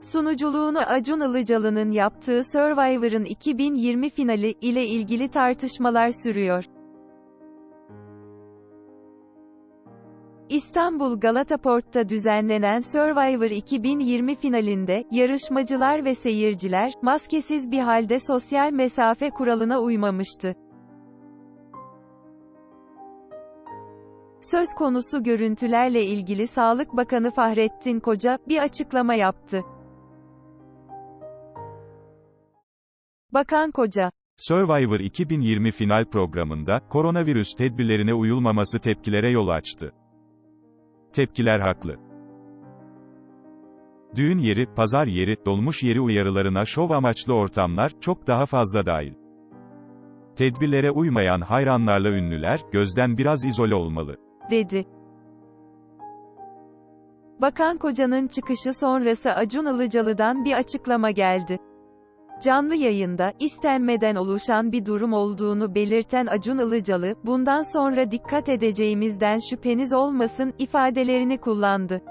Sunuculuğunu Acun Ilıcalı'nın yaptığı Survivor'ın 2020 finali ile ilgili tartışmalar sürüyor. İstanbul Galata Port'ta düzenlenen Survivor 2020 finalinde, yarışmacılar ve seyirciler, maskesiz bir halde sosyal mesafe kuralına uymamıştı. Söz konusu görüntülerle ilgili Sağlık Bakanı Fahrettin Koca, bir açıklama yaptı. Bakan Koca, Survivor 2020 final programında, koronavirüs tedbirlerine uyulmaması tepkilere yol açtı. Tepkiler haklı. Düğün yeri, pazar yeri, dolmuş yeri uyarılarına şov amaçlı ortamlar, çok daha fazla dahil. Tedbirlere uymayan hayranlarla ünlüler, gözden biraz izole olmalı. dedi. Bakan Koca'nın çıkışı sonrası Acun Ilıcalı'dan bir açıklama geldi. Canlı yayında, istenmeden oluşan bir durum olduğunu belirten Acun Ilıcalı, bundan sonra dikkat edeceğimizden şüpheniz olmasın, ifadelerini kullandı.